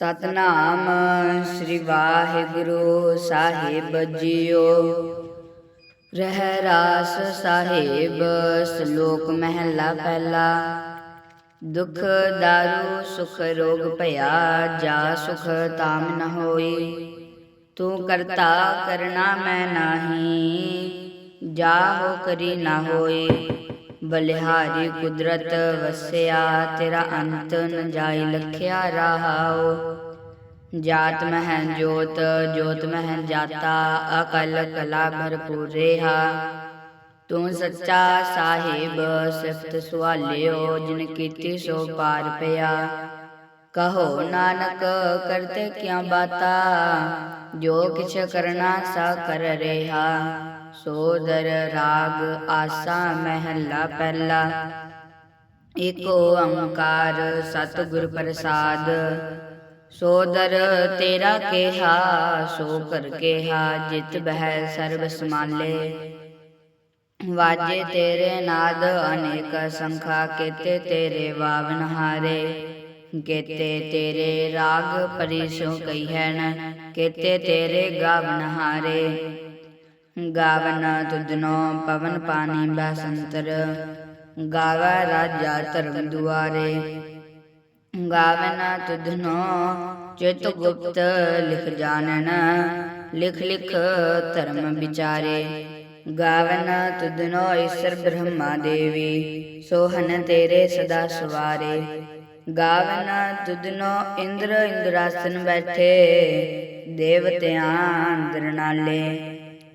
ਸਤਨਾਮ ਸ੍ਰੀ ਵਾਹਿਗੁਰੂ ਸਾਹਿਬ ਜੀਓ। ਰਹਿ ਰਾਸ ਸਾਹਿਬ, ਸ਼ਲੋਕ ਮਹਿਲਾ ਪਹਿਲਾ। ਦੁਖ ਦਾਰੂ, ਸੁਖ ਰੋਗ ਭਇਆ, ਜਾ ਸੁਖ ਤਾਮ ਨ ਹੋਈ। ਤੂੰ ਕਰਤਾ ਕਰਨਾ ਮੈਂ ਨਾਹੀ, ਜਾ ਹੋ ਕਰੀ ਨਾ ਹੋਏ ਬਲਿਹਾਰੀ ਕੁਦਰਤ ਵਸਿਆ, ਤੇਰਾ ਅੰਤ ਨ ਜਾਈ ਲਖਿਆ ਰਹਾਓ ਜਾਤ ਮਹਿ ਜੋਤ ਜੋਤ ਮਹਿ ਜਾਤਾ, ਅਕਲ ਕਲਾ ਭਰਪੂਰ ਰਹਾ। ਤੂੰ ਸੱਚਾ ਸਾਹਿਬ, ਸਿਫਤ ਸੁਆਲਿਓ, ਜਿਨ ਕੀਤੀ ਸੋ ਪਾਰ ਪਿਆ। ਕਹੋ ਨਾਨਕ, ਕਰਤੇ ਕਿਆ ਬਾਤਾ? ਜੋ ਕਿਛ ਕਰਨਾ ਸਾ ਕਰ ਰਿਹਾ। ਸੋਦਰ ਰਾਗ ਆਸਾ ਮਹਿਲਾ ਪਹਿਲਾ। ਏਕ ਓੰਕਾਰ ਸਤਿਗੁਰ ਪ੍ਰਸਾਦ। ਸੋਦਰ ਤੇਰਾ ਕਿਹਾ, ਸੋ ਕਰ ਕਿਹਾ, ਜਿਤ ਬਹਿ ਸਰਬ ਸਮਾਲੇ। ਵਾਜੇ ਤੇਰੇ ਨਾਦ, ਅਨੇਕ ਸੰਖਾ ਕੀਤੇ ਤੇਰੇ ਵਾਵਨ ਹਾਰੇ। ਕੇਤੇ ਤੇਰੇ ਰਾਗ ਪਰਿਸੋ ਕਈ ਹਨ ਕੀਤੇ ਤੇਰੇ ਗਾਵਨ ਹਾਰੇ। ਗਾਵਨ ਤੁਧਨੋ ਪਵਨ ਪਾਣੀ ਬਸੰਤਰ, ਗਾਵਾ ਰਾਜਾ ਧਰਮ ਦੁਆਰੇ। ਗਾਵਨ ਤੁਧਨੋ ਚਿਤ ਗੁਪਤ ਲਿਖ ਜਾਣਨ, ਲਿਖ ਲਿਖ ਧਰਮ ਵਿਚਾਰੇ। ਗਾਵਨ ਤੁਧਨੋ ਈਸ਼ਰ ਬ੍ਰਹਮਾ ਦੇਵੀ, ਸੋਹਨ ਤੇਰੇ ਸਦਾ ਸਵਾਰੇ। ਗਾਵਨ ਤੁਧਨੋ ਇੰਦਰ ਇੰਦਰਾਸਨ ਬੈਠੇ, ਦੇਵਤਿਆਂ ਅੰਦਰ ਨਾਲੇ।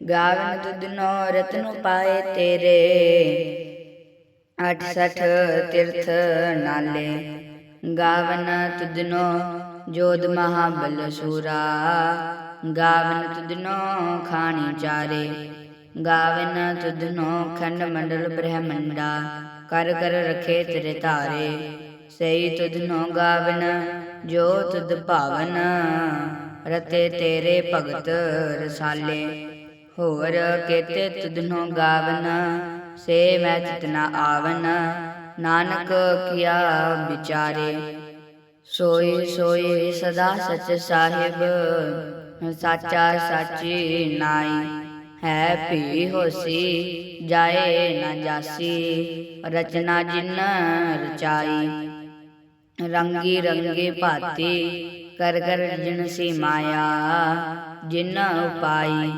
ਗਾਵਨ ਤੁਧਨੋ ਰਤਨ ਪਾਏ ਤੇਰੇ। 68 ਤੀਰਥ ਨਾਲੇ, ਗਾਵਨ ਤੁਧਨੋ ਜੋਧ ਮਹਾਬਲ ਸੂਰਾ। ਗਾਵਨ ਤੁਧਨੋ ਖਾਣੀ ਚਾਰੇ, ਗਾਵਨ ਤੁਧਨੋ ਖੰਡ ਮੰਡਲ ਬ੍ਰਹਮੰਡਾ। ਕਰ ਕਰ ਰਖੇ ਤੇਰੇ ਧਾਰੇ ਸਈ ਤੁਧਨੋ ਗਾਵਨ, ਜੋ ਤੁਧ ਭਾਵਨ। ਰਤੇ ਤੇਰੇ ਭਗਤ ਰਸਾਲੇ। ਹੋਰ ਕੇਤੇ ਤੁਧਨੋ ਗਾਵਨ ਸੇ ਮੈਂ ਚਿਤਨਾ ਆਵਨ। ਨਾਨਕ ਕੀਆ ਵਿਚਾਰੇ, ਸੋਈ ਸੋਈ ਸਦਾ ਸਚ ਸਾਹਿਬ, ਸਾਚਾ ਸਾਚੀ ਨਾਈ। ਹੈ ਭੀ ਹੋਸੀ, ਜਾਏ ਨਾ ਜਾਸੀ, ਰਚਨਾ ਜਿਨ ਰਚਾਈ। ਰੰਗੀ ਰੰਗੀ ਭਾਤੀ ਕਰ ਕਰ ਜਿਨ ਸੀ ਮਾਇਆ, ਜਿਨ ਉਪਾਈ।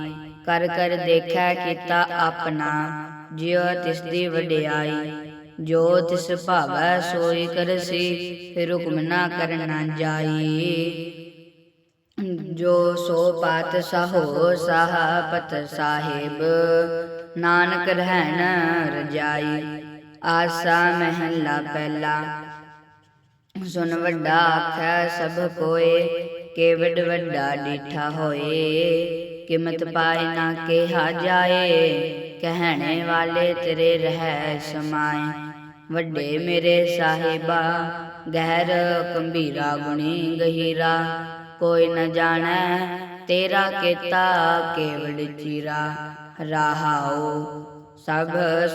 ਕਰ ਕਰ ਦੇਖੈ ਕੀਤਾ ਆਪਣਾ। ਜਿਉ ਤਿਸ ਦੀ ਵਡਿਆਈ ਜੋ ਤਿਸ ਭਾਵੈ ਸੋਈ ਕਰਸੀ ਫਿਰ ਹੁਕਮ ਨਾ ਕਰਨਾ ਜਾਈ। ਜੋ ਸੋ ਪਾਤ ਸਹੋ ਸਾਹ ਪਤ ਸਾਹਿਬ। ਨਾਨਕ ਰਹਿਣ ਰਜਾਈ। ਆਸਾ ਮਹਿਲਾ ਪਹਿਲਾ। ਸੁਨ ਵੱਡਾ ਆਖੈ ਸਭ ਕੋਏ ਕੇਵਡ ਵੱਡਾ ਡੀਠਾ ਹੋਏ। ਕਿਮਤ ਪਾਏ ਨਾ ਕਿਹਾ ਜਾਏ ਕਹਿਣੇ ਵਾਲੇ ਤੇਰੇ ਰਹਿ ਸਮਾਏ। ਵੱਡੇ ਮੇਰੇ ਸਾਹਿਬਾ ਗਹਿਰ ਗੰਭੀਰਾ ਗੁਣੀ ਗਹੀਰਾ। ਕੋਈ ਨ ਜਾਣੈ ਤੇਰਾ ਕੀਤਾ ਕੇਵੜ ਚੀਰਾ। ਰਹਾਉ ਸਭ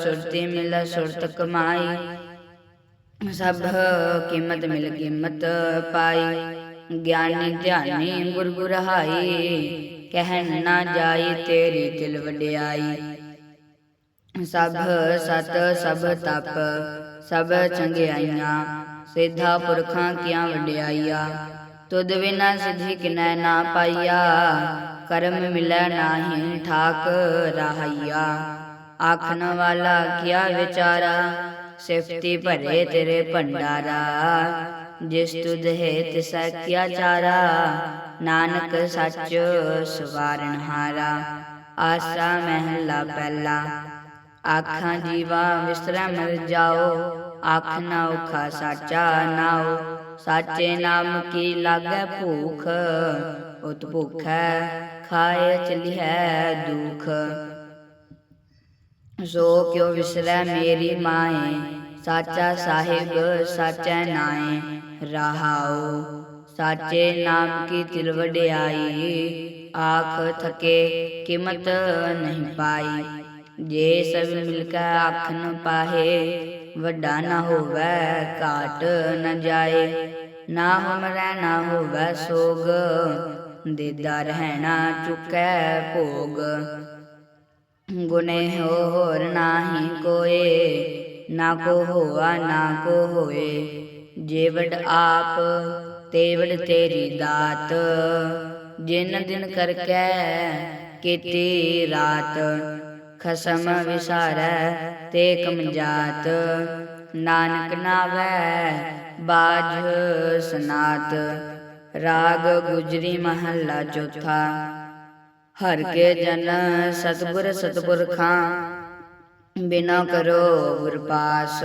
ਸੁਰਤੀ ਮਿਲ ਸੁਰਤ ਕਮਾਈ। ਸਭ ਕੀਮਤ ਮਿਲ ਕੀਮਤ ਪਾਈ। ਗਿਆਨੀ ਧਿਆਨੀ ਗੁਰ ਗੁਰਹਾਈ ਕਹਿਣ ਨਾ ਜਾਈ ਤੇਰੀ ਦਿਲ ਵਡਿਆਈ। ਸਭ ਸਤ, ਸਭ ਤਪ, ਸਭ ਚੰਗਿਆਈਆਂ, ਸਿੱਧਾ ਪੁਰਖਾਂ ਕੀਆਂ ਵਡਿਆਈਆਂ। ਤੁਧ ਬਿਨਾ ਸਿਧੀ ਕਿਨੈ ਨਾ ਪਾਈਆ, ਕਰਮ ਮਿਲੈ ਨਾਹੀ ਠਾਕ ਰਹਾਈਆ। ਆਖਣ ਵਾਲਾ ਕਿਆ ਵਿਚਾਰਾ, ਸਿਫਤੀ ਭਰੇ ਤੇਰੇ ਭੰਡਾਰਾ। ਜਿਸ ਤੁਧ ਹੈ ਤਿਸੈ ਕੀਆ ਚਾਰਾ ਨਾਨਕ ਸੱਚ ਸਵਾਰਨ ਹਾਰਾ ਆਸਾ ਮਹਿਲਾ ਪਹਿਲਾ ਆਖਾਂ ਜੀਵਾ ਵਿਸਰੈ ਮਰ ਜਾਓ ਆਖ ਨਾ ਔਖਾ ਸਾਚਾ ਨਾਉ ਸਾਚੇ ਨਾਮ ਕੀ ਲਾਗੈ ਭੂਖ ਉਤ ਭੁਖੈ ਖਾਏ ਚਲਿਐ ਦੁਖ ਸੋ ਕਿਉ ਵਿਸਰੈ ਮੇਰੀ ਮਾਏ ਸਾਚਾ ਸਾਹਿਬ ਸਾਚੈ ਨਾਏ ਰਹਾਉ ਸਾਚੇ ਨਾਮ ਕੀ ਤਿਲ ਵਡਿਆਈ? ਆਖ ਥਕੇ ਕਿਮਤ ਨਹੀਂ ਪਾਈ। ਜੇ ਸਭ ਮਿਲ ਕੇ ਆਖਨ ਪਾਹੇ, ਵੱਡਾ ਨਾ ਹੋਵੇ, ਘਾਟ ਨ ਜਾਏ। ਨਾ ਹਮਰੈ ਨਾ ਹੋਵੇ ਸੋਗ, ਦੇਦਾ ਰਹਿਣਾ ਚੁਕੈ ਭੋਗ। ਗੁਨੇ ਹੋਰ ਨਾਹੀ ਕੋਏ, ਨਾ ਕੋ ਹੋਆ ਨਾ ਕੋ ਹੋਏ। ਜੇ ਜੇਵੜ ਆਪ ਤੇਵੜ ਤੇਰੀ ਦਾਤ, ਜਿਨ ਦਿਨ ਕਰਕੈ ਕੀਤੀ ਰਾਤ, ਖਸਮ ਵਿਸਾਰੈ ਤੇ ਕਮਜਾਤ, ਨਾਨਕ ਨਾਵੈ ਬਾਝ ਸਨਾਤ, ਰਾਗ ਗੁਜਰੀ ਮਹੱਲਾ ਚੌਥਾ। ਹਰ ਕੇ ਜਨ ਸਤਿਗੁਰ ਸਤਿਪੁਰਖਾਂ ਬਿਨਾ ਕਰੋ ਗੁਰਪਾਸ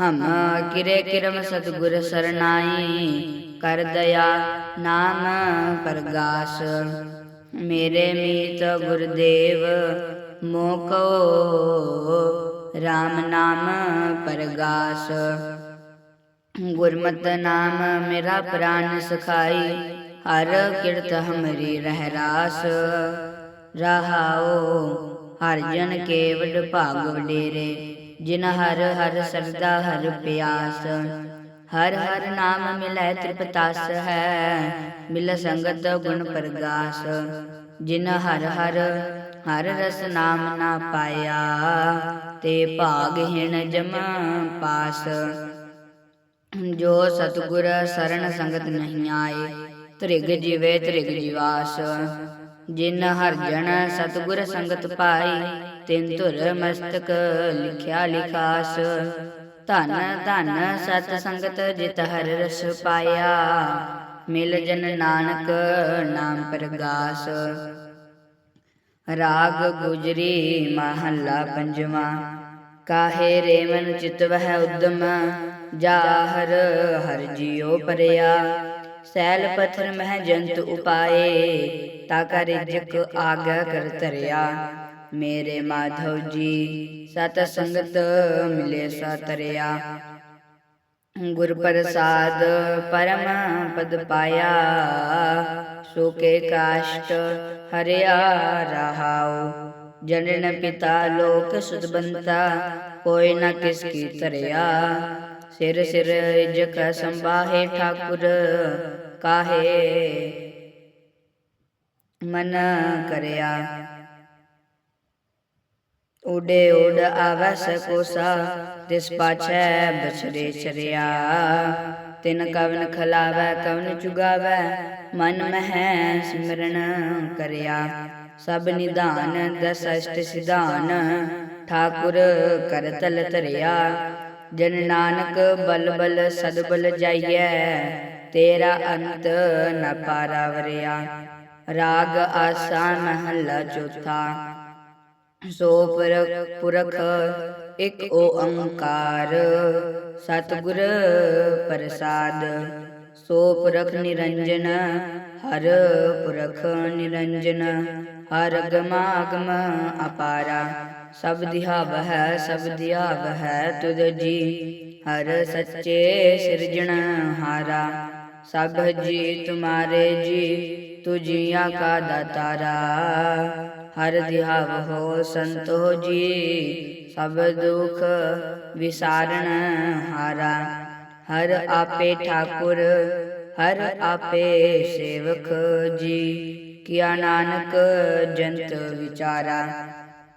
ਹਮ ਕਿਰੇ ਕਿਰਮ ਸਤਿਗੁਰ ਸਰਨਾਈ ਕਰ ਦਇਆ ਨਾਮ ਪ੍ਰਗਾਸ। ਮੇਰੇ ਮੀਤ ਗੁਰਦੇਵ, ਮੋਕੋ RAM ਨਾਮ ਪ੍ਰਗਾਸ। ਗੁਰਮਤ ਨਾਮ ਮੇਰਾ ਪ੍ਰਾਨ ਸਖਾਈ, ਹਰ ਕਿਰਤ ਹਮਰੀ ਰਹਿ ਰਾਸ ਰਹਾਓ ਹਰ ਜਨ ਕੇਵਡ ਭਾਗ ਵਡੇਰੇ ਜਿਨ ਹਰ ਹਰ ਸਰਦਾ ਹਰ ਪਿਆਸ, ਹਰ ਹਰ ਨਾਮ ਮਿਲੈ ਤ੍ਰਿਪਤਾਸ ਹੈ, ਮਿਲ ਸੰਗਤ ਗੁਣ ਪ੍ਰਗਾਸ, ਜਿਨ ਹਰ ਹਰ ਹਰ ਰਸ ਨਾਮ ਨਾ ਪਾਇਆ, ਤੇ ਭਾਗਹੀਣ ਜਮ ਪਾਸ। ਜੋ ਸਤਿਗੁਰ ਸਰਣ ਸੰਗਤ ਨਹੀਂ ਆਏ ਤ੍ਰਿਗ ਜੀਵੇ ਤ੍ਰਿਗ ਜੀਵਾਸ ਜਿਨ ਹਰ ਜਨ ਸਤਿਗੁਰ ਸੰਗਤ ਪਾਈ ਤਿਨ ਧੁਰ ਮਸਤਕ ਲਿਖਿਆ ਲਿਖਾਸ। ਧਨ ਧਨ ਸਤ ਸੰਗਤ ਜਿਤ ਹਰ ਰਸ ਪਾਇਆ। ਮਿਲ ਜਨ ਨਾਨਕ ਨਾਮ ਪ੍ਰਗਾਸ। ਰਾਗ ਗੁਜਰੀ ਮਹੱਲਾ ਪੰਜਵਾਂ। ਕਾਹੇ ਰੇ ਮਨ ਚਿਤ ਵਹਿ ਉਦਮ। ਜਾਹਰ ਹਰ ਜਿਉ ਪਰਿਆ। ਸੈਲ ਪਥਰ ਮਹਿ ਜੰਤ ਉਪਾਏ, ਤਾ ਕਰ ਜਿਕ ਆਗਾ ਕਰ ਤਰਿਆ ਮੇਰੇ ਮਾਧਵ ਜੀ, ਸਤ ਸੰਗਤ ਮਿਲੇ ਸਤਰਿਆ ਗੁਰ ਪ੍ਰਸਾਦ ਪਰਮ ਪਦ ਪਾਇਆ, ਸੋ ਕੇ ਕਾਸ਼ਟ ਹਰਿਆ ਰਹਾਉ। ਜਨਨ ਪਿਤਾ ਲੋਕ ਸੁਦਬੰਤਾ ਕੋਈ ਨਾ ਕਿਸ ਕੀ ਧਰਿਆ। ਸਿਰ ਸਿਰ ਜਖ ਸੰਭਾਹੇ ਠਾਕੁਰ ਕਾਹੇ? ਮਨ ਕਰਿਆ। ਉਡੇ ਉਡ ਆਵੈ ਸਕੋਸਾ ਤਿਸ ਪਾਛੈ ਬਛੜੇ ਚਰਿਆ। ਤਿਨ ਕਵਨ ਖਲਾਵੈ, ਕਵਨ ਚੁਗਾਵੈ, ਮਨ ਮਹਿ ਸਿਮਰਨ ਕਰਿਆ। ਸਭ ਨਿਧਾਨ ਦਸ ਸਿਧਾਨ, ਠਾਕੁਰ ਕਰ ਤਲ ਧਰਿਆ। ਜਨ ਨਾਨਕ ਬਲ ਬਲ ਸਦ ਬਲ ਜਾਈਐ, ਤੇਰਾ ਅੰਤ ਨ ਪਾਰਾਵਰਿਆ। ਰਾਗ ਆਸਾ ਮਹੱਲਾ ਚੌਥਾ। ਸੋ ਪੁਰਖ ਪੁਰਖ, ਇਕ ਓੰਕਾਰ। ਸਤਿਗੁਰ ਪ੍ਰਸਾਦ। ਸੋ ਪੁਰਖ ਨਿਰੰਜਨ, ਹਰ ਪੁਰਖ ਨਿਰੰਜਨ। ਹਰ ਗਮਾਗਮ ਅਪਾਰਾ। ਸਭ ਦਿਹਾਵ ਹੈ, ਸਭ ਦਿਆ ਹੈ, ਤੁਧ ਜੀ ਹਰ ਸੱਚੇ ਸਿਰਜਣ ਹਾਰਾ ਸਭ ਜੀ ਤੁਮਾਰੇ ਜੀ ਤੁਜੀਆਂ ਕਾ ਦਾਤਾਰਾ। ਹਰ ਦਿਹਾ ਵਹੋ ਸੰਤੋ ਜੀ, ਸਭ ਦੁਖ ਵਿਸਾਰਣ ਹਾਰਾ। ਹਰ ਆਪੇ ਠਾਕੁਰ, ਹਰ ਆਪੇ ਸੇਵਕ ਜੀ। ਕਿਆ ਨਾਨਕ ਜੰਤ ਵਿਚਾਰਾ।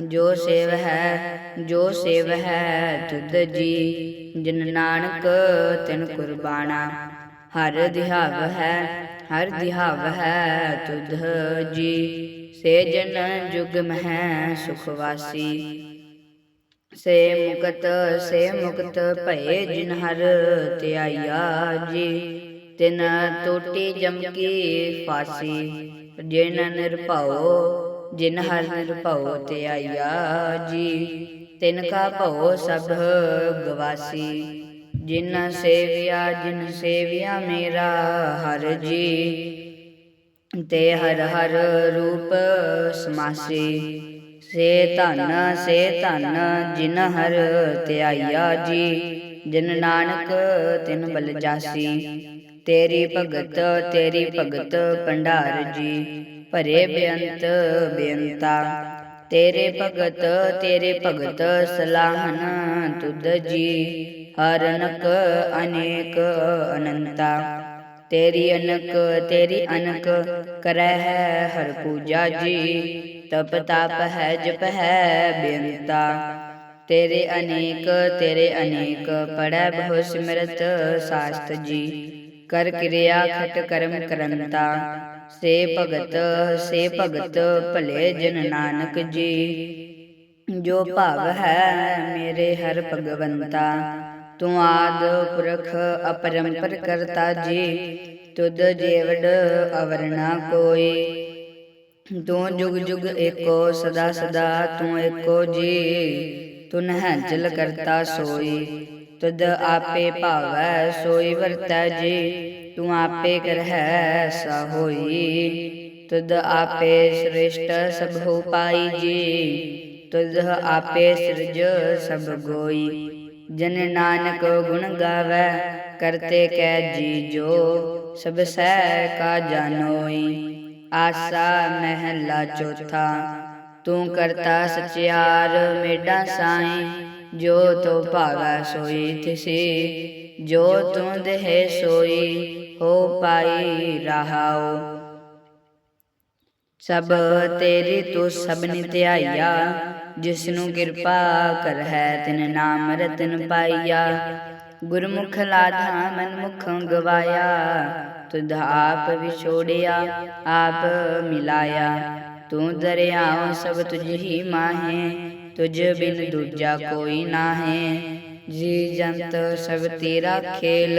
ਜੋ ਸੇਵ ਹੈ, ਜੋ ਸੇਵ ਹੈ, ਤੁਧ ਜੀ, ਜਿਨ ਨਾਨਕ ਤਿਨ ਕੁਰਬਾਨਾ। ਹਰ ਦਿਹਾਵ ਹੈ, ਹਰ ਦਿਹਾਵ ਹੈ, ਤੁਧ ਜੀ। ਸੇ ਜਨ ਜੁਗ ਮਹਿ ਸੁਖਵਾਸੀ ਸੇ ਮੁਕਤ ਸੇ ਮੁਕਤ ਭਏ ਜਿਨ ਹਰ ਧਿਆਇਆ ਜੀ। ਤਿਨ ਟੋਟੀ ਜਮ ਕੀ ਫਾਸੀ, ਜਿਨ ਨਿਰਭਉ ਜਿਨ ਹਰ ਨਿਰਭਉ ਧਿਆਇਆ ਜੀ, ਤਿਨ ਕਾ ਭਉ ਸਭ ਗਵਾਸੀ। ਜਿਨ ਸੇਵਿਆ ਜਿਨ ਸੇਵਿਆ ਮੇਰਾ ਹਰ ਜੀ, ਤੇ ਹਰ ਹਰ ਰੂਪ ਸਮਾਸੀ। ਸੇ ਧਨ ਸੇ ਧਨ ਜਿਨ ਹਰ ਧਿਆਇਆ ਜੀ, ਜਿਨ ਨਾਨਕ ਤਿਨ ਬਲ ਜਾਸੀ। ਤੇਰੀ ਭਗਤ ਤੇਰੀ ਭਗਤ ਭੰਡਾਰ ਜੀ। ਭਰੇ ਬੇਅੰਤ, ਬੇਅੰਤਾ। ਤੇਰੇ ਭਗਤ ਤੇਰੇ ਭਗਤ ਸਲਾਹਨ ਤੁਧ ਜੀ, ਹਰਨਕ ਅਨੇਕ ਅਨੰਤਾ। ਤੇਰੀ ਅਨਕ ਤੇਰੀ ਅਨਕ ਕਰੈ ਹੈ ਹਰ ਪੂਜਾ ਜੀ, ਤਪ ਤਪ ਹੈ, ਜਪ ਹੈ ਬੇਅੰਤਾ। ਤੇਰੇ ਅਨੇਕ ਤੇਰੇ ਅਨੇਕ ਪੜੈ ਬਹੁ ਸਿਮਰਤ ਸਾਸਤ ਜੀ, ਕਰ ਕਿਰਿਆ ਖਟ ਕਰਮ ਕਰੰਤਾ। ਸੇ ਭਗਤ ਸੇ ਭਗਤ ਭਲੇ ਜਨ ਨਾਨਕ ਜੀ। ਜੋ ਭਾਵ ਹੈ ਮੇਰੇ ਹਰ ਭਗਵੰਤਾ, ਤੂੰ ਆਦ ਪੁਰਖ ਅਪਰੰਪਰ ਕਰਤਾ ਜੀ। ਤੁਧ ਜੀਵੜ ਅਵਰਣਾ ਕੋਈ। ਤੂੰ ਜੁਗ ਜੁਗ ਏਕੋ ਸਦਾ ਸਦਾ ਤੂੰ ਏਕੋ ਜੀ। ਤੁਨ ਹੈ ਜਲ ਕਰਤਾ ਸੋਈ, ਤੁਧ ਆਪੇ ਭਾਵੈ ਸੋਈ ਵਰਤੈ ਜੀ। ਤੂੰ ਆਪੇ ਕਰਹਿ ਸਾ ਹੋਈ, ਤੁਧ ਆਪੇ ਸ੍ਰਿਸ਼ਟ ਸਭ ਪਾਈ ਜੀ, ਤੁਧ ਆਪੇ ਸਿਰਜ ਸਭ ਗੋਈ। ਜਨ ਨਾਨਕ ਗੁਣ ਗਾਵੈ, ਕਰਤੇ ਕੈ ਜੀ ਜੋ, ਸਭ ਸਹਿ ਕਾ ਜਾਣੋਈ ਆਸਾ ਮਹਿਲਾ ਚੌਥਾ, ਤੂੰ ਕਰਤਾ ਸਚਿਆਰ ਮੇਡਾ ਸਾਈ, ਜੋ ਤੋ ਭਾਗਾ ਸੋਈ ਤਿਸੀ, ਜੋ ਤੂੰ ਦੇਹ ਸੋਈ। ਹੋ ਪਾਈ ਰਹਾਉ ਸਭ ਤੇਰੀ ਤੂੰ ਸਭ ਧਿਆਈਆ ਜਿਸ ਨੂੰ ਕਿਰਪਾ ਕਰ ਹੈ ਤਿਨ ਨਾਮ ਰਤਨ ਪਾਈਆ ਗੁਰਮੁਖ ਲਾਧਾ ਮਨਮੁਖ ਗਵਾਇਆ, ਤੁਧ ਆਪ ਵਿਛੋੜਿਆ, ਆਪ ਮਿਲਾਇਆ। ਤੂੰ ਦਰਿਆਉ ਸਭ ਤੁਝ ਹੀ ਮਾਹੇ, ਤੁਝ ਬਿਨ ਦੂਜਾ ਕੋਈ ਨਾਹੇ। ਜੀ ਜੰਤ ਸਭ ਤੇਰਾ ਖੇਲ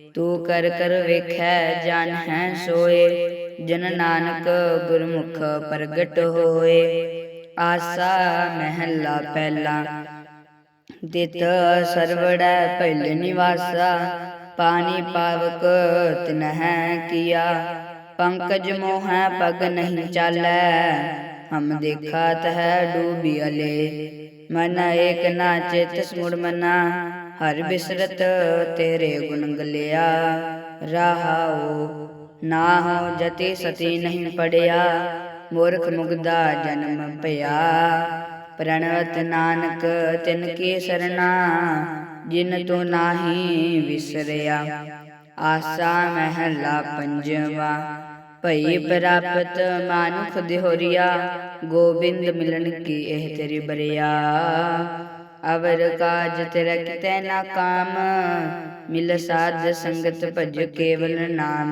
ਤੂੰ ਕਰ ਕਰ ਵੇਖੈ, ਜਾਣ ਹੈ ਸੋਏ। ਜਨ ਨਾਨਕ ਗੁਰਮੁਖ ਪ੍ਰਗਟ ਹੋਏ। ਆਸਾ ਮਹਿਲਾ ਪਹਿਲਾ। ਦਿਤ ਸਰਵੜੈ ਪਹਿਲ ਨਿਵਾਸਾ। ਪਾਣੀ ਪਾਵਕ ਤਿਨਹਿ ਕੀਆ। ਪੰਕਜ ਮੋਹੈ ਪਗ ਨਹੀਂ ਚਾਲੈ। ਹਮ ਦੇਖਾਤ ਹੈ ਡੂਬੀ ਅਲੇ। ਮਨ ਏਕ ਨਾ ਚਿਤ ਸਮੁੜ ਮਨਾ। ਹਰ ਬਿਸਰਤ ਤੇਰੇ ਗੁਣ ਗਲਿਆ। ਰਹਾਉ ਨਾ ਹੋ ਜਤੀ ਸਤੀ ਨਹੀਂ ਪੜਿਆ। ਮੂਰਖ ਮੁਗਦਾ ਜਨਮ ਭਇਆ। ਪ੍ਰਣਵਤ ਨਾਨਕ ਤਿਨ ਕੀ ਸਰਨਾ ਜਿਨ ਤੂੰ ਨਾਹੀ ਵਿਸਰਿਆ। ਆਸਾ ਮਹਿਲਾ ਪੰਜਵਾ ਭਈ ਪ੍ਰਾਪਤ ਮਾਨੁਖ ਦਿਹੋਰੀਆ। ਗੋਬਿੰਦ ਮਿਲਣ ਕੀ ਇਹ ਤੇਰੀ ਬਰਿਆ ਅਵਰ ਕਾਜ ਤੇਰਾ ਕਿਤੈ ਨਾ ਕਾਮ, ਮਿਲ ਸਾਧ ਸੰਗਤ ਭਜ ਕੇਵਲ ਨਾਮ।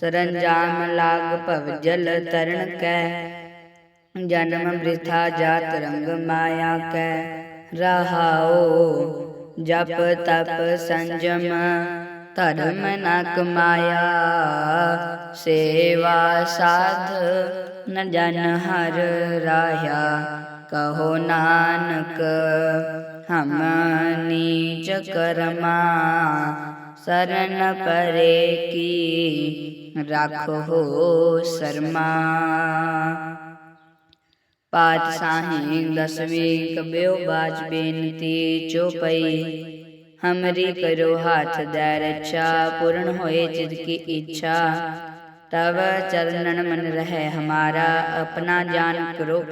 ਸਰੰਜਾਮ ਲਾਗ ਭਵ ਜਲ ਤਰਨ ਕੈ, ਜਨਮ ਬ੍ਰਿਥਾ ਜਾਤ ਰੰਗ ਮਾਇਆ ਕੈ। ਰਹਾਓ ਜਪ ਤਪ ਸੰਜਮ, ਧਰਮ ਨ ਕਮਾਇਆ। ਸੇਵਾ ਸਾਧ ਨ ਜਨ ਹਰ ਰਾਇਆ ਕਹੋ ਨਾਨਕ, ਹਮ ਨੀਚ ਕਰਮਾ ਸਰਨ ਪਰੇ ਕੀ, ਰੱਖੋ ਸਰਮਾ। ਪਾਤਸ਼ਾਹੀ ਦਸਵੀਂ ਕਬਿਓ ਬਾਜ ਬੇਨਤੀ ਚੋਪਈ ਹਮਰੀ ਕਰੋ ਹਾਥ ਦੈ ਰੱਛਾ, ਪੂਰਨ ਹੋਏ ਚਿਤ ਕੀ ਇੱਛਾ। ਤਵ ਚਰਨਨ ਮਨ ਰਹਿ ਹਮਾਰਾ, ਆਪਣਾ ਜਾਨ ਕਰੋ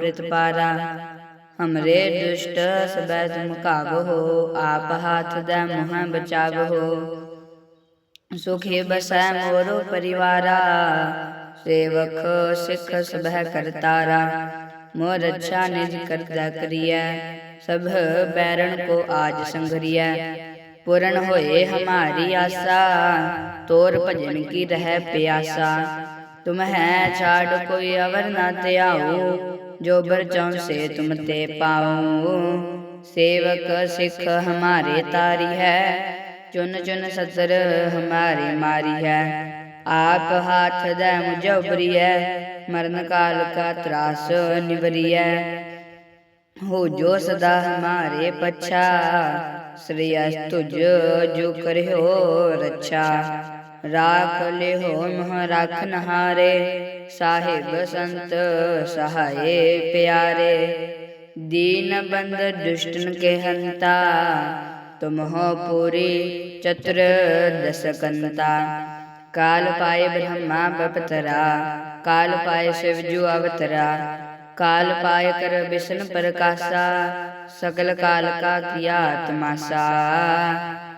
ਪ੍ਰਤਪਾਰਾ ਹਮਰੇ ਦੁਸ਼ਟ ਸਬੈ ਤੁਮ ਕਾਗੋ ਆਪ ਹਾਥ ਦੈ ਮੋਹ ਬਚਾਗੋ ਸੁਖੇ ਬਸੈ ਮੋਰੋ ਪਰਿਵਾਰਾ ਸੇਵਕ ਸਿੱਖ ਸਭੈ ਕਰਤਾਰਾ ਮੋਰ ਰੱਛਾ ਨਿਜ ਕਰਤਾ ਕਰੀਐ ਸਭ ਬੈਰਣ ਕੋ ਆਜ ਸੰਗਰੀਐ ਪੂਰਨ ਹੋਏ ਹਮਾਰੀ ਆਸਾ ਤੋਰ ਭਜਨ ਕੀ ਰਹਿ ਪਿਆਸਾ ਤੁਮ ਹੈ ਛਾੜ ਕੋਈ ਅਵਰ ਨਾ ਧਿਆਉ ਜੋ ਬਰ ਚਉ ਸੇ ਤੁਮ ਤੇ ਪਾਉ, ਸੇਵਕ ਸਿੱਖ ਹਮਾਰੇ ਤਾਰੀ ਹੈ, ਚੁਨ ਚੁਨ ਸਤਰ ਹਮਾਰੀ ਮਾਰੀ ਹੈ। ਆਪ ਹਾਥ ਦੈ ਮੁਝ ਉਬਰੀਐ ਮਰਨ ਕਾਲ ਕਾ ਤਰਾਸ ਨਿਵਰੀਐ। ਹੋ ਜੋ ਸਦਾ ਹਮਾਰੇ ਪਛਾ, ਸ੍ਰੀ ਅਸ ਤੁਜ ਜੋ ਕਰਿਓ ਰੱਛਾ। ਰਾਖ ਲਿਓ ਮਹ ਰਾਖ ਨਹਾਰੇ, ਸਾਹਿਬ ਸੰਤ ਸਹਾਏ ਪਿਆਰੇ। ਦੀਨ ਬੰਦ ਦੁਸ਼ਟਨ ਕੇ ਹੰਤਾ ਤੁਮ ਹੋ ਪੂਰੀ ਚਤੁਰ ਦਸਕੰਤਾ। ਕਾਲ ਪਾਏ ਬ੍ਰਹਮਾ ਬਪਤਰਾ, ਕਾਲ ਪਾਏ ਸਿਵ ਜੂ ਅਵਤਰਾ। ਕਾਲ ਪਾਏ ਕਰ ਵਿਸ਼ਨ ਪ੍ਰਕਾਸ਼ਾ ਸਕਲ ਕਾਲ ਕਾ ਕੀਆ ਤਮਾਸਾ।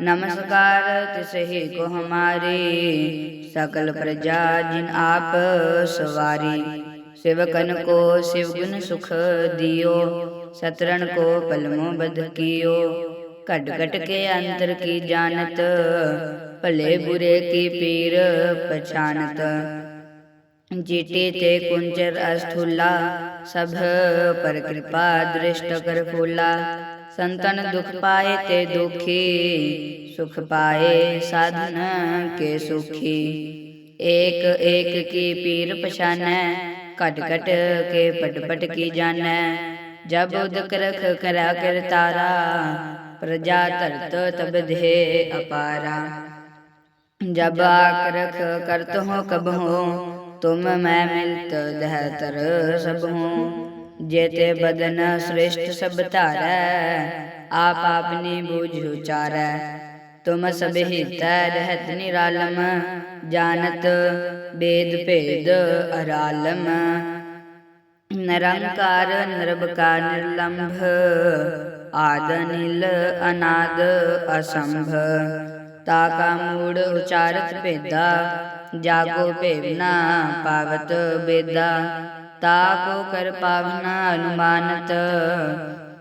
ਨਮਸਕਾਰ, ਤਿਸਹੀ ਕੋ ਹਮਾਰੀ। ਸਕਲ ਪ੍ਰਜਾ ਜਿਨ ਆਪ ਸਵਾਰੀ। ਸਿਵਕਨ ਕੋ ਸਿਵ ਗੁਣ ਸੁਖ ਦਿਓ। ਸਤਰਨ ਕੋ ਪਲਮੋ ਬਦ ਕੀਓ। ਘਟ ਘਟ ਕੇ ਅੰਤਰ ਕੀ ਜਾਣਤ? ਭਲੇ ਬੁਰੇ ਕੀ ਪੀਰ ਪਛਾਨਤ? ਜੀਤੇ ਤੇ ਕੁੰਚਰ ਅਸਥੂਲਾ। ਸਭ ਪਰ ਕਿਰਪਾ ਦ੍ਰਿਸ਼ਟ ਕਰ ਫੂਲਾ। संतन दुख पाए ते दुखी सुख पाए साधन के सुखी। एक एक की पीर पछान कट कट के पटपट की जान जब उदक रख करा कर तारा प्रजा तरत तो तो तब दे अपारा। जब आक करत हो कब हो तुम मैं मिलत दहतर सब हूँ। ਜੇਤੇ ਬਦਨ ਸ੍ਰੇਸ਼ਟ ਸਭ ਧਾਰੈ, ਆਪ ਆਪਨੀ ਬੂਝ ਉਚਾਰੈ। ਤੁਮ ਸਭ ਹਿਤੈ ਰਹਿਤ ਨਿਰਾਲਮ, ਜਾਣਤ ਬੇਦ ਭੇਦ ਅਰਾਲਮ। ਨਿਰੰਕਾਰ ਨਿਰਭਕਾਰ ਨਿਰਲੰਭ, ਆਦ ਨਿਲ ਅਨਾਦ ਅਸੰਭ। ਤਾ ਕਾ ਮੂੜ ਉਚਾਰਤ ਭੇਦਾ, ਜਾਗੋ ਭੇਵਨਾ ਪਾਵਤ ਬੇਦਾ। ਤਾਕੋ ਕਰ ਪਾਵਨਾ ਅਨੁਮਾਨਤ।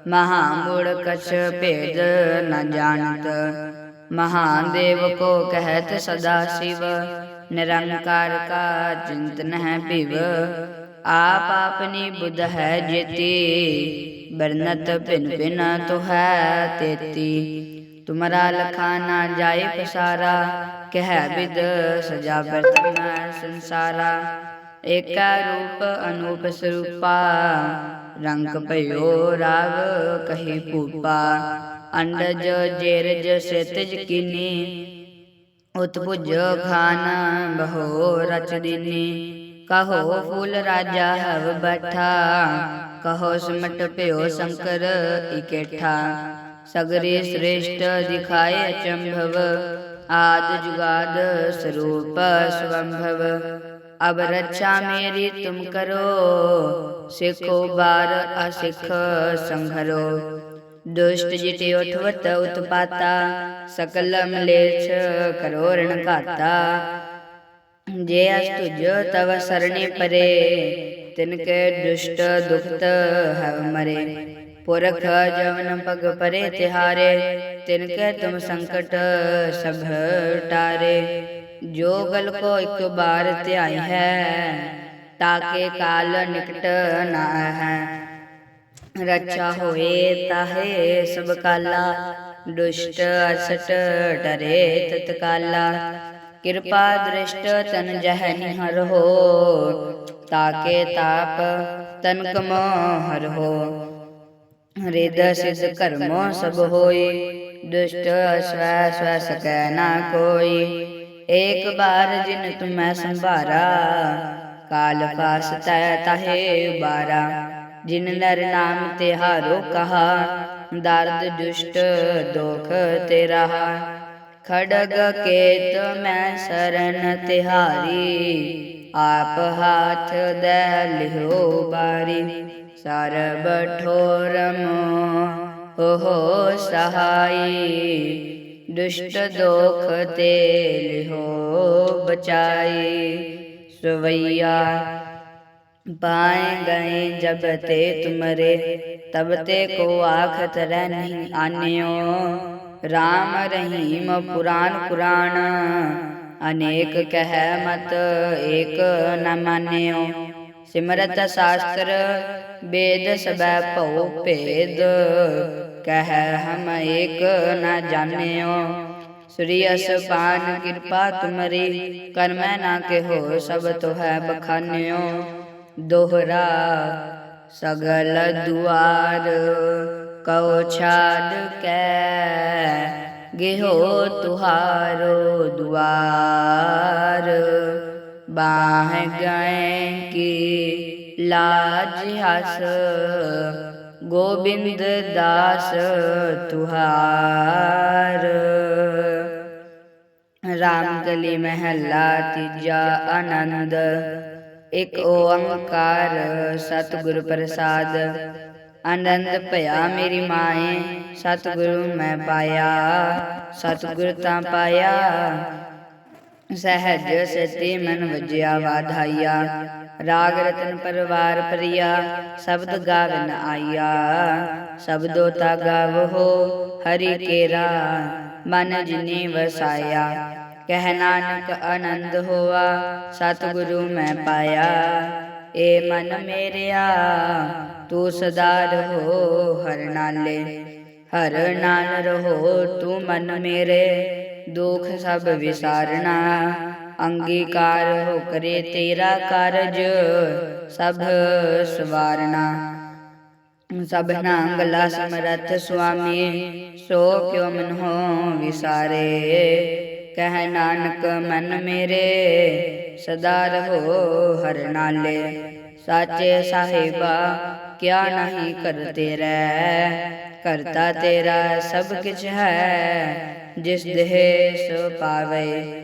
ਮਹਾ ਮੂੜ ਕਛ ਭੇਦ ਨ ਜਾਣਤ। ਮਹਾਦੇਵ ਕੋ ਕਹਿਤ ਸਦਾ शिव ਨਿਰੰਕਾਰ ਕਾ ਚਿੰਤਨ ਹੈ ਭਿਵ। ਆਪ ਆਪਨੀ ਬੁੱਧ ਹੈ ਜੇਤੀ। ਬਰਨਤ ਭਿਨ ਭਿਨ ਤੋ ਹੈ ਤੇਤੀ। ਤੁਮਰਾ ਲਖਾ ਨਾ ਜਾਏ ਪਸਾਰਾ। ਕਹਿ ਬਿਦ ਸਜਾ ਬਰਤਨਾ ਸੰਸਾਰਾ। ਇਕ ਰੂਪ ਅਨੂਪ ਸਰੂਪਾ, ਰੰਗ ਭਇਓ ਰਾਗ ਕਹੀ ਭੂਪਾ, ਅੰਡਜ ਜੇਰਜ ਸੇਤਜ ਕਿਨੀ ਉਤਪੁਜ ਖਾਨ ਬਹੋ ਰਚ ਦਿਨੀ, ਕਹੋ ਫੂਲ ਰਾਜਾ ਹਵ ਬਠਾ, ਕਹੋ ਸਮਟ ਭਿਓ ਸ਼ੰਕਰ ਇਕੇਠਾ, ਸਗਰੇ ਸ੍ਰੇਸ਼ਟ ਦਿਖਾਏ ਅਚੰਭਵ, ਆਦ ਜੁਗਾਦ ਸਰੂਪ ਸਵੰਭਵ। ਅਬ ਰੱਛਾ ਮੇਰੀ ਤੁਮ ਕਰੋ ਸਿੱਖੋ ਬਾਰ ਅਸਿੱਖ ਸੰਘਰੋ ਦੁਸ਼ਟ ਜਿਟਿ ਉਠਵਤ ਉਤਪਾਤਾ ਸਕਲ ਮਲੇਛ ਕਰੋ ਰਣ ਘਾਤਾ ਜੇ ਅਸ ਤੁਜ ਤਵ ਸਰਣੀ ਪਰੇ ਤਿਨ ਕੇ ਦੁਸ਼ਟ ਹਵ ਮਰੇ ਪੁਰਖ ਜਵਨ ਪਗ ਪਰੇ ਤਿਹਾਰੇ ਤਿਨ ਕੇ ਜੋ ਗਲ ਕੋ ਇੱਕ ਬਾਰ ਧਿਆਈ ਹੈ, ਤਾਕੇ ਕਾਲ ਨਿਕਟ ਨਾ ਹੈ। ਰੱਛਾ ਹੋਏ ਤਾਹੇ ਸਭ ਕਾਲਾ, ਦੁਸ਼ਟ ਅਸਟ ਡਰੇ ਤਤਕਾਲਾ। ਕਿਰਪਾ ਦ੍ਰਿਸ਼ਟ ਤਨ ਜਹ ਨਿਹਰ ਹੋ, ਤਾਕੇ ਤਾਪ ਤਨ ਕਮੋ ਹਰ ਹੋ। ਰਿਦ ਸਿਧ ਕਰਮੋ ਸਭ ਹੋਈ, ਦੁਸ਼ਟ ਸਵੈ ਸਵੈ ਸਕੈ ਨਾ ਕੋਈ। ਏਕ ਬਾਰ ਜਿਨ ਤੁਮੈ ਸੰਭਾਰਾ, ਕਾਲ ਫਾਸਤੈ ਤਹੇ ਬਾਰਾ ਜਿਨ ਨਰ ਨਾਮ ਤਿਹਾਰੋ ਕਹਾ ਦਰਦ ਦੁਸ਼ਟ ਦੁਖ ਤੇਰਾ। ਖੜਗ ਕੇਤ ਮੈਂ ਸਰਨ ਤਿਹਾਰੀ, ਆਪ ਹਾਥ ਦੇ ਲਿਓ ਬਾਰੀ। ਸਰਬ ਠੋਰਮ ਹੋ ਹੋ ਸਹਾਈ ਦੁਸ਼ਟ ਦੋਖ ਤੇ ਲਿਹੋ ਬਚਾਈ। ਸਵਈਆ ਪਾਏ ਗਏ ਜਬ ਤੇ ਤੁਮਰੇ ਤਬ ਤੇ ਕੋ ਆਖਤ ਰਹਿ ਨਹੀਂ ਆਨਿਓ। ਰਾਮ ਰਹੀਮ ਪੁਰਾਨ ਕੁਰਾਨ ਅਨੇਕ ਕਹਿ ਮਤ ਏਕ ਨ ਮਾਨਿਓ। ਸਿਮਰਤ ਸ਼ਾਸਤਰ ਵੇਦ ਸਬੈ ਭਉ ਭੇਦ ਕਹਿ ਹਮ ਏਕ ਨ ਜਾਣਿਓ। ਸ੍ਰੀ ਅਸਪਾਨ ਕਿਰਪਾ ਤੁਮਰੀ, ਕਰਮੈ ਨਾ ਹੋ ਸਭ ਹੈ ਬਖਾਨਿਓ। ਦੋਹਰਾ ਸਗਲ ਦੁਆਰ, ਕਉ ਛਾੜ ਕੈ, ਗਿਹੋ ਤੁਹਾਰੋ ਦੁਆਰ। ਬਾਹ ਗਏ ਕੀ ਲਾਜ ਹਸ ਗੋਬਿੰਦ ਦਾਸ ਤੁਹਾਰ। ਰਾਮਕਲੀ ਮਹਿਲਾ ਤੀਜਾ ਆਨੰਦ। ਇਕ ਓੰਕਾਰ ਸਤਿਗੁਰ ਪ੍ਰਸਾਦ। ਆਨੰਦ ਭਇਆ ਮੇਰੀ ਮਾਏ, ਸਤਿਗੁਰੂ ਮੈਂ ਪਾਇਆ। ਸਤਿਗੁਰ ਤਾਂ ਪਾਇਆ। ਸਹਿਜ ਸਤੀ ਮਨ ਵਜਿਆ ਵਾਧਾਇਆ ਰਾਗ ਰਤਨ ਪਰਵਾਰ ਪ੍ਰਿਆ, ਸ਼ਬਦ ਗਾਵਨ ਆਇਆ। ਸ਼ਬਦੋ ਤਾ ਗਾਵੋ, ਹਰੀ ਕੇਰਾ, ਮਨ ਜਿਨੇ ਵਸਾਇਆ। ਕਹਿ ਨਾਨਕ ਆਨੰਦ ਹੋਆ, ਸਤਿਗੁਰੂ ਮੈਂ ਪਾਇਆ। ਏ ਮਨ ਮੇਰਿਆ, ਤੂੰ ਸਦਾ ਰਹੋ ਹਰ ਨਾਲੇ। ਹਰ ਨਾਲ ਰਹੋ ਤੂੰ ਮਨ ਮੇਰੇ, ਦੁਖ ਸਭ ਵਿਸਾਰਣਾ ਅੰਗੀਕਾਰ ਹੋ ਕਰੇ ਤੇਰਾ ਕਾਰਜ, ਸਭ ਸਵਾਰਨਾ। ਸਭਨਾ ਗਲਾ ਸਮਰਥ ਸੁਆਮੀ, ਸੋ ਕਿਉ ਮਨ ਹੋ ਵਿਸਾਰੇ। ਕਹਿ ਨਾਨਕ, ਮਨ ਮੇਰੇ, ਸਦਾ ਰਹੋ ਹਰ ਨਾਲੇ। ਸਾਚੇ ਸਾਹਿਬਾ, ਕਿਆ ਨਹੀਂ ਕਰਤੇ ਰਹਿ। ਕਰਤਾ ਤੇਰਾ ਸਭ ਕਿਛ ਹੈ, ਜਿਸ ਦੇਹ ਸੋ ਪਾਵੇ।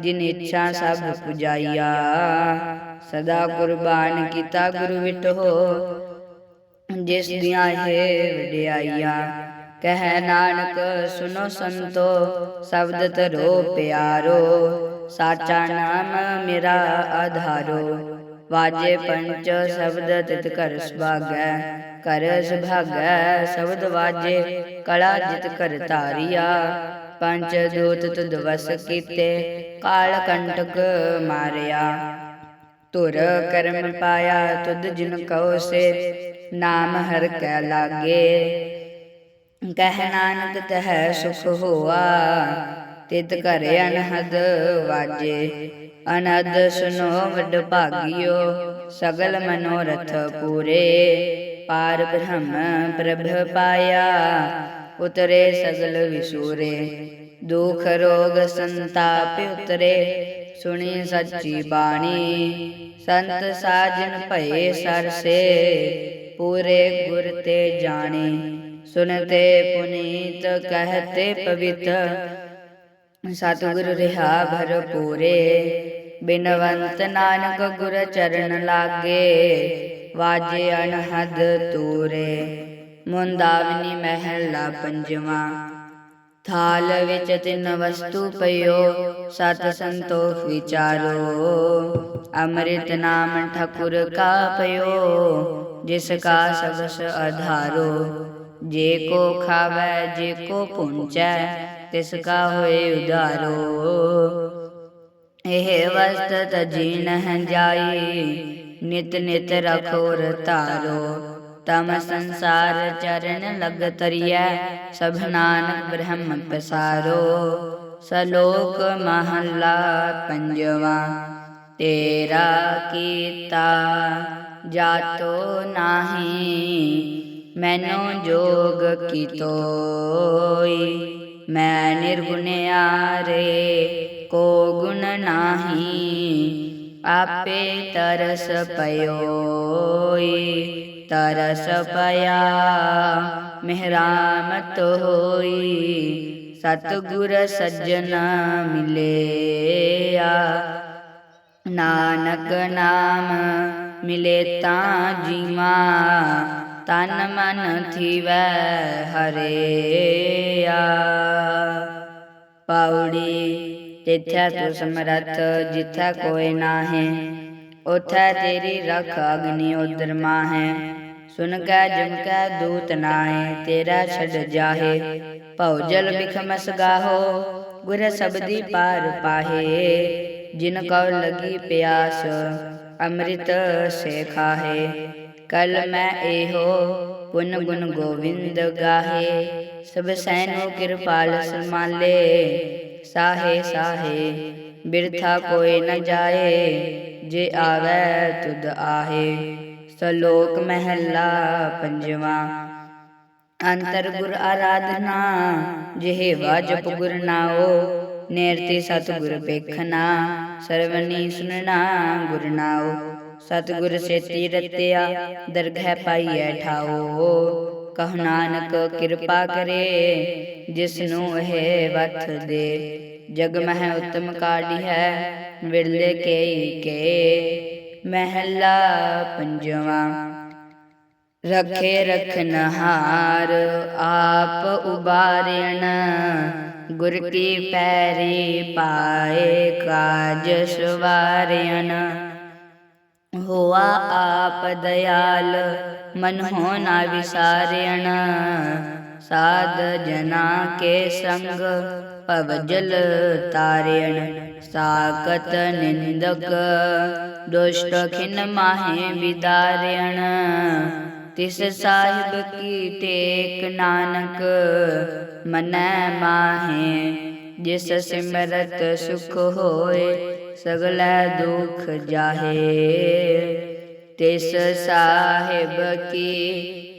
ਜਿਨ ਇੱਛਾ ਸਭ ਪੁਜਾਈਆ, ਸਦਾ ਕੁਰਬਾਨ ਕੀਤਾ ਗੁਰੂ ਵਿਟੋ। ਜਿਸ ਦੀਆਂ ਹੈ ਵਡਿਆਈਆਂ, ਕਹਿ ਨਾਨਕ ਸੁਨੋ ਸੰਤੋ, ਸ਼ਬਦ ਧਰੋ ਪਿਆਰੋ, ਸਾਚਾ ਨਾਮ ਮੇਰਾ ਆਧਾਰੋ। ਵਾਜੇ ਪੰਚ ਸ਼ਬਦ ਤਿਤ ਕਰ ਸੁਭਾਗੈ ਕਰ ਸੁਭਾਗੈ, ਸ਼ਬਦ ਵਾਜੇ ਕਲਾ ਜਿਤ ਕਰ ਧਾਰਿਆ। ਪੰਚ ਦੂਤ ਤੁਧ ਕੀਤੇ, ਕਾਲ ਕੰਟਕ ਮਾਰਿਆ। ਤੁਰ ਕਰਮ ਪਾਇਆ ਤੁਧ ਜਿਨ ਕਉ ਸੇ, ਨਾਮ ਹਰ ਕੈ ਲਾਗੇ। ਕਹਿ ਨਾਨਕ ਤਹਿ ਸੁਖ ਹੋਆ, ਤਿਤ ਘਰ ਅਨਹਦ ਵਾਜੇ। ਅਨਹਦ ਸੁਨੋ ਵਡ ਭਾਗਿਓ, ਸਗਲ ਮਨੋਰਥ ਪੂਰੇ। ਪਾਰ ਬ੍ਰਹਮ ਪ੍ਰਭ ਪਾਇਆ ਉਤਰੇ ਸਗਲ ਵਿਸੂਰੇ ਦੁਖ ਰੋਗ ਸੰਤਾਪ ਉਤਰੇ। ਸੁਣੀ ਸੱਚੀ ਬਾਣੀ, ਸੰਤ ਸਾਜਨ ਭਏ ਸਰਸੇ ਪੂਰੇ ਗੁਰ ਤੇ ਜਾਣੇ, ਸੁਨਤੇ ਪੁਨੀਤ ਕਹਤੇ ਪਵਿੱਤ। ਸਤਿਗੁਰ ਰਿਹਾ ਭਰ ਪੂਰੇ, ਬਿਨਵੰਤ ਨਾਨਕ ਗੁਰ ਚਰਨ ਲਾਗੇ। ਵਾਜੇ ਅਨਹਦ ਤੂਰੇ। ਮੁੰਦਾਵਨੀ ਮਹਿਲਾ ਪੰਜਵਾ। ਥਾਲ ਵਿੱਚ ਤਿੰਨ ਵਸਤੂ ਪਈਓ, ਸਤ ਸੰਤੋਖ ਵਿਚਾਰੋ। ਅੰਮ੍ਰਿਤ ਨਾਮ ਠਕੁਰ ਕਾ ਪਈਓ, ਜਿਸ ਕਾ ਸਬਸ ਆਧਾਰੋ ਜੇ ਕੋ ਖਾਵੈ, ਜੇ ਕੋ ਪੁੰਚੈ ਤਿਸ ਕਾ ਹੋਏ ਉਧਾਰੋ। ਇਹ ਵਸਤ ਤਜੀ ਨਹਿ ਜਾਈ, ਨਿਤ ਨਿਤ ਰਖੋਰ ਧਾਰੋ। ਤਮ ਸੰਸਾਰ ਚਰਨ ਲਗ ਤਰੀਐ ਸਭ ਨਾਨਕ ਬ੍ਰਹਮ ਪਸਾਰੋ ਸਲੋਕ ਮਹੱਲਾ ਪੰਜਵਾ ਤੇਰਾ ਕੀਤਾ ਜਾਤੋ ਨਾਹੀ ਮੈਨੂੰ ਜੋਗ ਕੀਤੋਈ ਮੈਂ ਨਿਰਗੁਣਿਆਰੇ ਕੋ ਗੁਣ ਨਾਹੀ ਆਪੇ ਤਰਸ ਪਇਓਈ ਤਰਸ ਪਇਆ ਮਿਹਰਾਮਤ ਹੋਈ, ਸਤਿਗੁਰ ਸੱਜਣ ਮਿਲਿਆ। ਨਾਨਕ ਨਾਮ ਮਿਲੇ ਤਾਂ ਜੀਵਾ, ਤਨ ਮਨ ਥੀਵੈ ਹਰਿਆ। ਪਾਉੜੀ ਤਿਥੈ ਤੂ ਸਮਰਥ, ਜਿਥੈ ਕੋਈ ਨਾਹੀ। ਉਥੈ ਤੇਰੀ ਰਖ ਅਗਨੀ ਉਦਰ ਮਾਹੈ। ਸੁਨ ਕੈ ਜਮ ਕੈ ਦੂਤ ਨਾਹੀ, ਤੇਰਾ ਛੱਡ ਜਾਹੇ। ਭਉ ਜਲ ਬਿਖਮਸ ਗਾਹੋ ਗੁਰ ਸਬਦੀ ਪਾਰ ਪਾਹੇ। ਜਿਨ ਕਉ ਲਗੀ ਪਿਆਸ, ਅੰਮ੍ਰਿਤ ਸੇ ਖਾਹੇ। ਕਲ ਮੈਂ ਇਹੋ ਪੁਨ ਗੁਣ ਗੋਵਿੰਦ ਗਾਹੇ। ਸਭ ਸੈਨੋ ਕਿਰਪਾਲ ਸਮਾਲੇ। ਸਾਹੇ ਸਾਹੇ, ਬਿਰਥਾ ਕੋਈ ਨ ਜਾਏ। ਜੇ ਆਵੈ ਤੁਧ ਆਹੇ ਸਲੋਕ ਮਹਿਲਾ ਪੰਜਵਾ। ਅੰਤਰ ਗੁਰ ਆਰਾਧਨਾ, ਜਿਹੇ ਵਾਜਪ ਗੁਰ ਨਾਓ ਨੇਰਤੀ ਸਤਿਗੁਰ ਪੇਖਣਾ ਸਰਵਨੀ ਸੁਨਣਾ ਗੁਰ ਨਾਓ ਸਤਿਗੁਰ ਸੇਤੀ ਰਤਿਆ, ਦਰਗਹਿ ਪਾਈਐ ਠਾਓ ਕਹ ਨਾਨਕ ਕਿਰਪਾ ਕਰੇ ਜਿਸ ਨੂੰ ਇਹ ਵਥ ਦੇ। ਜਗ ਮਹਿ ਉਤਮ ਕਾਢੀ ਹੈ, ਵਿਰਲੇ ਕੇ ਕੇ ਮਹਿਲਾ ਪੰਜਵਾ। ਰਖੇ ਰਖਨਹਾਰ ਆਪ ਉਬਾਰਿਣ, ਗੁਰ ਕੀ ਪੈਰੀ ਪਾਏ ਕਾਜ ਸਵਾਰਿਣ। ਹੋਆ ਆਪ ਦਇਆਲ, ਮਨ ਹੋ ਨਾ ਵਿਸਾਰਿਣ। ਸਾਧ ਜਨਾ ਕੇ ਸੰਗ, ਭਵ ਜਲ ਤਾਰਿਣ ਸਾਕਤ ਨਿੰਦਕ, ਦੁਸ਼ਟ ਖਿਨ ਮਾਹੇ ਵਿਦਾਰਿਣ। ਤਿਸ ਸਾਹਿਬ ਕੀ ਟੇਕ ਨਾਨਕ, ਮਨੈ ਮਾਹੇ, ਜਿਸ ਸਿਮਰਤ ਸੁਖ ਹੋਏ, ਸਗਲੇ ਦੁਖ ਜਾਹੇ। ਤਿਸ ਸਾਹਿਬ ਕੀ